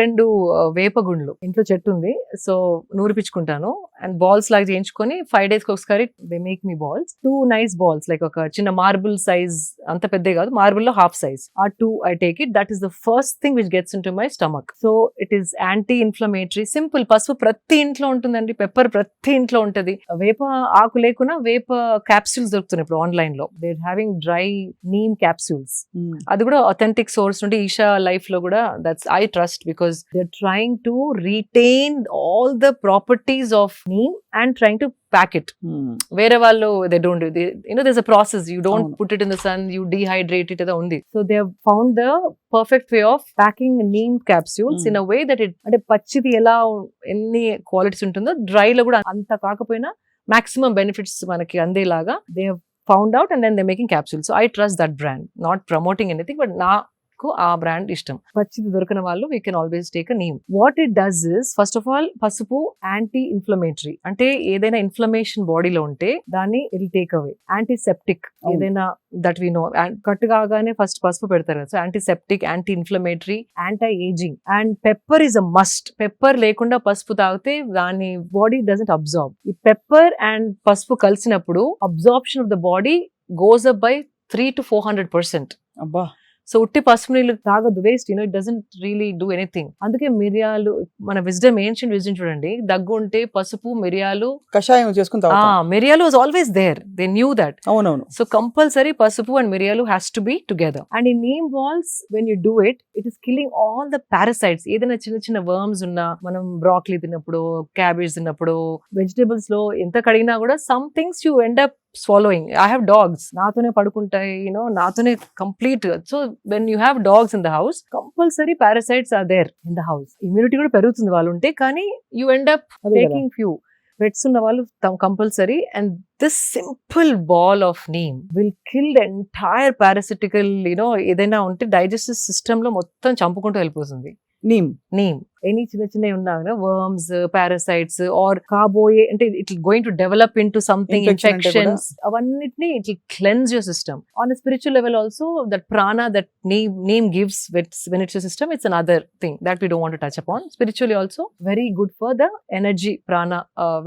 రెండు వేపగుండ్లు ఇంట్లో చెట్టు ఉంది. సో నూరిపించుకుంటాను. అండ్ బాల్స్ లాగా చేయించుకొని ఫైవ్ డేస్ ఒకసారి they make me balls. Two nice balls like ఒక చిన్న మార్బుల్ సైజ్ అంత పెద్ద కాదు మార్బుల్లో హాఫ్ సైజ్. ఆ two I take it. That is the first thing which gets into my stomach. So it is anti inflammatory simple పసుపు ప్రతి ఇంట్లో ఉంటుందండి. పెప్పర్ ప్రతి ఇంట్లో ఉంటది. వేప ఆకు లేకున్నా వేప క్యాప్సూల్స్ దొరుకుతున్నాయి ఇప్పుడు ఆన్లైన్లో. They having dry neem capsules అది కూడా అథెంటిక్ సోర్స్ నుండి ఈషా లైఫ్లో కూడా that's I trust because they trying to retain all the properties of neem and trying to pack it వేరే వాళ్ళు they don't you know this a process you don't అవును. Put it in the sun you dehydrate it ఏదో ఉంది so they found the perfect way of packing neem capsules in a way that it అంటే పచ్చిది ఎలా ఉ- ఎన్ని qualities ఉంటుందో dry లో కూడా అంత కాకపోయినా మాక్సిమం బెనిఫిట్స్ మనకి అందేలాగా they found out and then they making capsule so I trust that brand not promoting anything but నాకు ఆ బ్రాండ్ ఇష్టం. పచ్చిది దొరికిన వాళ్ళు we can always take a neem what it does is first of all పసుపు anti inflammatory అంటే ఏదైనా inflammation బాడీలో ఉంటే దాన్ని ఇల్ టేక్ అవే యాంటీసెప్టిక్. ఏదైనా దట్ వి నో కట్ కాగానే ఫస్ట్ పసుపు పెడతారు కదా. So antiseptic anti inflammatory anti aging and pepper is a must pepper లేకుండా పసుపు తాగితే దాని బాడీ డజంట్ అబ్జార్బ్ ఈ పెప్పర్ అండ్ పసుపు కలిసినప్పుడు absorption of the body goes up by three to four hundred percent అబ్బా! సో ఉట్టి పసుపు నీళ్ళు తాగదు waste you know it doesn't really do anything అందుకే మిరియాలు మన విజ్డమ్ ఏన్షియంట్ విజ్డమ్ చూడండి దగ్గు ఉంటే పసుపు మిరియాలు కషాయం తాగుతాం. మిరియాలు was always there they knew that అవునవును. సో కంపల్సరీ పసుపు అండ్ మిరియాలు has to be together and ఈ neem balls when you do it it is killing all the parasites ఏదైనా చిన్న చిన్న వర్మ్స్ ఉన్నా మనం బ్రాక్లీ తిన్నప్పుడు క్యాబేజ్ తిన్నప్పుడు వెజిటేబుల్స్లో ఎంత కడిగినా కూడా some things you end up swallowing I have dogs నాతోనే పడుకుంటాయి యూనో నాతోనే complete so when you have dogs in the house compulsory parasites are there in the house immunity కూడా పెరుగుతుంది వాళ్ళు ఉంటే కానీ you end up. Taking few pets ఉన్న వాళ్ళు compulsory and this simple ball of neem will kill the entire parasitical you know ఏదైనా ఉంటే digestive సిస్టమ్లో మొత్తం చంపుకుంటూ వెళ్ళిపోతుంది. నీమ్ నీమ్ ఎనీ చిన్న చిన్నవి ఉన్నా వర్మ్స్ పారాసైట్స్ ఆర్ కాబోయే అంటే it going to develop into something Infection అంటే కూడా- ఇన్ఫెక్షన్స్ అవన్నిటిని it cleanse your system on spiritual level also that prana that neem neem gives when it's system it's another thing that we don't want touch upon spiritually also very good for the energy prana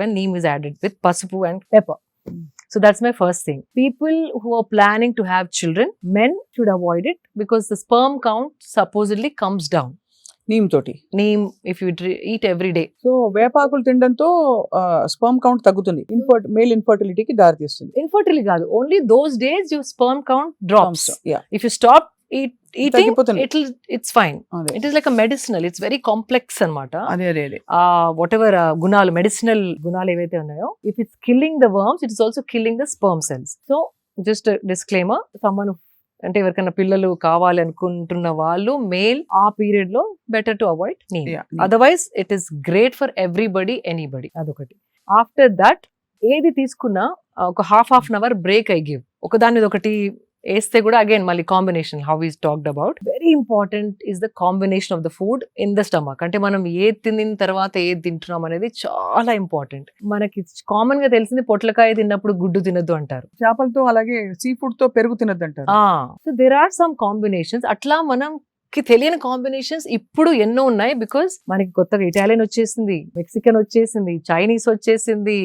when neem is added with పసుపు and pepper So that's my first thing. People who are planning to have children, men should avoid it because the sperm count supposedly comes down. Neem తోటి if you dr- eat every day. So వేపాకులు తినడంతో sperm count తగ్గుతుంది ఇన్ఫర్ట్ male ఇన్ఫర్టిలిటీకి దారి తీస్తుంది Infertility కాదు sperm count drops. Yeah తగ్గిపోతుంది. it'll it's fine. అదే It is like a medicinal. It's very complex అనమాట వాట్ ఎవర్ గుణాలు మెడిసినల్ గుణాలు ఏవైతే ఉన్నాయో if it's killing the worms it is also killing the sperm cells so just disclaimer someone అంటే ఎవరికైనా పిల్లలు కావాలి అనుకుంటున్న వాళ్ళు మేల్ ఆ పీరియడ్లో better to avoid otherwise it is great for everybody anybody అదొకటి. ఆఫ్టర్ దట్ ఏది తీసుకున్నా ఒక half half an hour break I give ఒక దాని మీద ఒకటి వేస్తే కూడా అగైన్ మళ్ళీ combination how is talked about very important is the combination of the food in the stomach అంటే మనం ఏది తిన్న తర్వాత ఏది తింటున్నాం అనేది చాలా ఇంపార్టెంట్ మనకి కామన్గా తెలిసింది పొట్లకాయ తిన్నప్పుడు గుడ్డు తినద్దు అంటారు. చేపలతో అలాగే సీ ఫుడ్తో పెరుగు తినద్దు అంటారు. So there are some combinations అట్లా మనం మనకి తెలియని కాంబినేషన్స్ ఇప్పుడు ఎన్నో ఉన్నాయి బికాస్ మనకి కొత్తగా ఇటాలియన్ వచ్చేసింది మెక్సికన్ వచ్చేసింది చైనీస్ వచ్చేసింది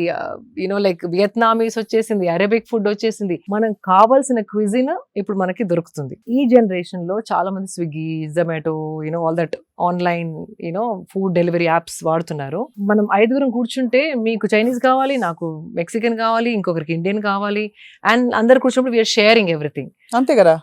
యూనో లైక్ వియత్నామీస్ వచ్చేసింది అరబిక్ ఫుడ్ వచ్చేసింది. మనం కావాల్సిన క్విజిన్ ఇప్పుడు మనకి దొరుకుతుంది. ఈ జనరేషన్లో చాలా మంది Swiggy Zomato you know all that online you know food delivery apps వాడుతున్నారు. మనం ఐదుగురం కూర్చుంటే మీకు చైనీస్ కావాలి నాకు మెక్సికన్ కావాలి ఇంకొకరికి ఇండియన్ కావాలి అండ్ అందరు కూర్చున్నప్పుడు వీఆర్ షేరింగ్ ఎవ్రీథింగ్ అంతే కదా?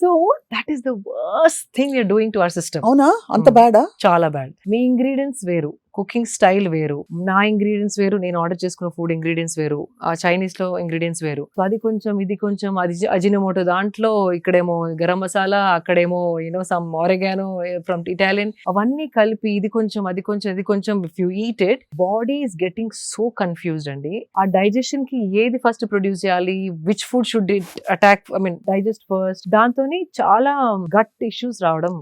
So that is the worst thing you're doing to our system అవునా? అంత Hmm. బ్యాడా చాలా బ్యాడ్ మీ ఇంగ్రీడియంట్స్ వేరు. కుకింగ్ స్టైల్ వేరు. నా ఇంగ్రీడియంట్స్ వేరు నేను ఆర్డర్ చేసుకున్న ఫుడ్ ఇంగ్రీడియంట్స్ వేరు. ఆ చైనీస్లో ఇంగ్రీడియంట్స్ వేరు. సో అది కొంచెం ఇది కొంచెం అది అజినమోటో దాంట్లో ఇక్కడేమో గరం మసాలా అక్కడేమో you know some oregano from Italian అవన్నీ కలిపి ఇది కొంచెం అది కొంచెం ఇది కొంచెం if you eat it body is getting so confused అండి. ఆ డైజెషన్కి ఏది ఫస్ట్ ప్రొడ్యూస్ చేయాలి? Which food should it attack I mean digest first దాంతో చాలా గట్ ఇష్యూస్ రావడం.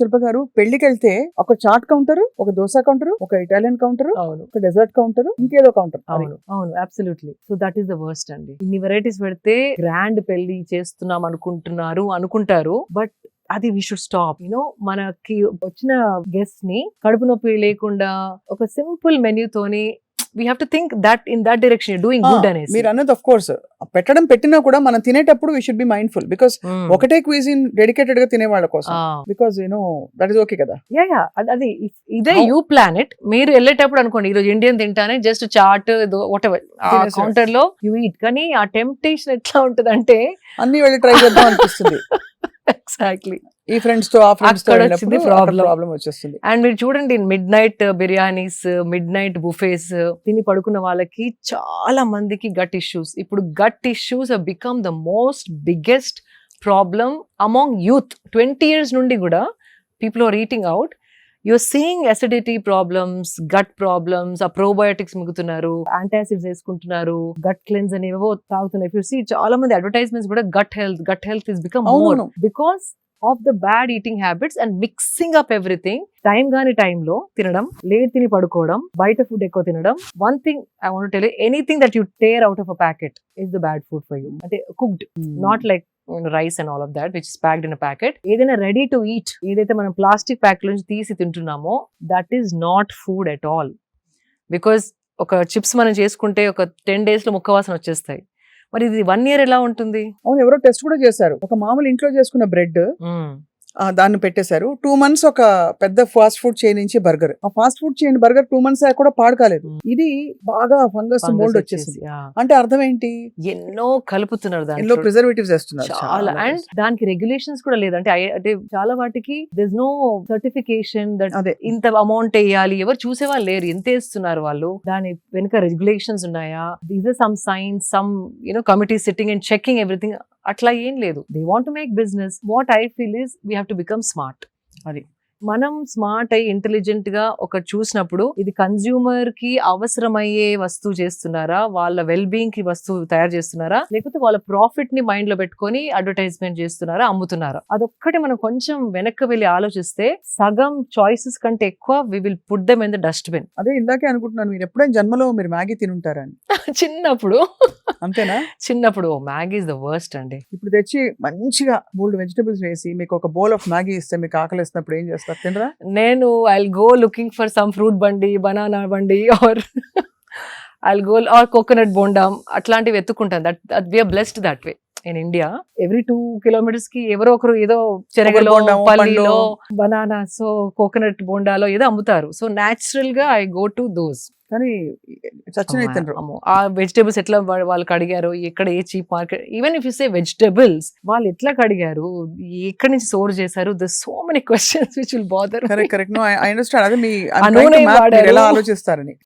శిల్ప గారు. పెళ్ళికి వెళ్తే ఒక చాట్ కౌంటర్ ఒక దోశ కౌంటర్ ఒక ఇటాలియన్ కౌంటర్ అవును. ఒక డెజర్ట్ కౌంటర్ ఇంకేదో కౌంటర్. అవును. అవును absolutely so that is the worst అండి. ఇన్ని వెరైటీస్ పెడితే గ్రాండ్ పెళ్ళి చేస్తున్నాం అనుకుంటున్నారు అనుకుంటారు. బట్ అది వి షుడ్ స్టాప్ యూనో మనకి వచ్చిన గెస్ట్ని కడుపు నొప్పి లేకుండా ఒక సింపుల్ మెన్యూ తోని we have to think that in that direction doing good అనేసి మీరు అన్నది ఆఫ్ కోర్స్ పెట్టడం పెట్టినా కూడా మనం తినేటప్పుడు we should be mindful because. ఒకటే క్విజిన్ డెడికేటెడ్గా తినే వాళ్ళ కోసం. Because you know that is okay కదా. యా యా అది- ఇదే యూ ప్లాన్ ఇట్ మీరు వెళ్ళేటప్పుడు అనుకోండి ఈ రోజు ఇండియన్ తింటానే జస్ట్ చాట్ వాట్ ఎవర్. కౌంటర్లో యూ ఈట్ కానీ ఆ టెంప్టేషన్ ఎట్లా ఉంటదంటే అన్ని వెళ్ళి ట్రై చేద్దాం అనిపిస్తుంది. ఎగ్జాక్ట్లీ ఈ ఫ్రెండ్స్తో ఆ ఫ్రెండ్స్తో వచ్చింది problem. ప్రాబ్లం వచ్చేస్తుంది. అండ్ మీరు చూడండి midnight biryanis midnight buffets తిని పడుకున్న వాళ్ళకి చాలా మందికి గట్ ఇష్యూస్ ఇప్పుడు gut issues become the most biggest problem among youth twenty years నుండి కూడా people are eating out you're seeing acidity problems gut problems ఆ ప్రోబయోటిక్స్ మిగుతున్నారు యాంటాసిడ్స్ వేసుకుంటున్నారు గట్ క్లెన్స్ అనేవో తాగుతున్నారు. ఇఫ్ యూ సీ చాలా మంది అడ్వర్టైజ్మెంట్స్ కూడా gut health gut health is become more. Because of the bad eating habits and mixing up everything time గాని టైంలో తినడం లేట్ తిని పడుకోవడం బయట ఫుడ్ ఎక్కువ తినడం. One thing I want tell anything that you tear out of a packet is the bad food for you అంటే cooked not like rice and all of that which packed in packet ఏదైనా ready to eat ఏదైతే మనం plastic pack నుంచి తీసి తింటున్నామో that is not food at all because ఒక chips మనం చేసుకుంటే ఒక టెన్ డేస్లో ముక్క వాసన వచ్చేస్తాయి. మరి ఇది వన్ ఇయర్ ఎలా ఉంటుంది? అవును ఎవరో టెస్ట్ కూడా చేశారు. ఒక మామూలు ఇంట్లో చేసుకున్న బ్రెడ్ దాన్ని పెట్టేశారు. టూ మంత్స్ ఒక పెద్ద ఫాస్ట్ ఫుడ్ చైన్ నుంచి బర్గర్ ఆ fast food chain burger two months కూడా పాడు కాలేదు. Hmm. ఇది బాగా ఫంగస్ మోల్డ్ వచ్చేసి, వచ్చేసింది. అంటే అర్థం ఏంటి? ఎన్నో కలుపుతున్నారు దాంట్లో ప్రిజర్వేటివ్స్ వేస్తున్నారు. చాలా. అండ్ దానికి రెగ్యులేషన్స్ కూడా లేదు. అంటే చాలా వాటికి దిస్ నో సర్టిఫికేషన్ అదే. ఇంత అమౌంట్ వేయాలి. ఎవరు చూసే వాళ్ళు లేరు. ఎంత వేస్తున్నారు వాళ్ళు? దాని వెనుక రెగ్యులేషన్స్ ఉన్నాయా? These are some signs some you know committee sitting and checking everything అట్లా ఏం లేదు. They want make business what I feel is we have to become smart అది. మనం స్మార్ట్ అయి ఇంటెలిజెంట్గా ఒక చూసినప్పుడు ఇది కన్జ్యూమర్కి అవసరమయ్యే వస్తువు చేస్తున్నారా? వాళ్ళ వెల్ బీయింగ్కి వస్తువు తయారు చేస్తున్నారా? లేకపోతే వాళ్ళ ప్రాఫిట్ని మైండ్లో పెట్టుకొని అడ్వర్టైజ్మెంట్ చేస్తున్నారా? అమ్ముతున్నారా? అదొక్కటి మనం కొంచెం వెనక్కి వెళ్ళి ఆలోచిస్తే సగం చాయిసెస్ కంటే ఎక్కువ we will put them in the dustbin అదే ఇందాకే అనుకుంటున్నాను మీరు ఎప్పుడైనా జన్మలో మీరు మ్యాగీ తినుంటారని. చిన్నప్పుడు. అంతేనా? చిన్నప్పుడు మ్యాగీ ఇస్ ద వర్స్ట్ అండి. ఇప్పుడు తెచ్చి మంచిగా మూడు వెజిటబుల్స్ వేసి మీకు ఒక బౌల్ ఆఫ్ మ్యాగీ ఇస్తే మీకు ఆకలి వేసినప్పుడు ఏం చేస్తారు? తినరా నేను I go looking for some fruit బండి బనానా బండి or I go or coconut బోండాం అట్లాంటివి ఎత్తుకుంటాను that we are blessed that way in India every two కిలోమీటర్స్కి ఎవరో ఒకరు ఏదో చెరగలో పల్లీలో పండ్లు. బనానా సో కోకోనట్ బోండాలో ఏదో అమ్ముతారు. సో నాచురల్గా ఐ గో టు దోస్ కానీ ఆ వెజిటేబుల్స్ ఎట్లా వా- వాళ్ళకి అడిగారు ఎక్కడ a cheap market even if you say vegetables వాళ్ళు ఎట్లా కడిగారు ఎక్కడి నుంచి సోర్ చేశారు the so many questions which will bother correct correct no I understand అదే మీ. ఎలా ఆలోచిస్తారని.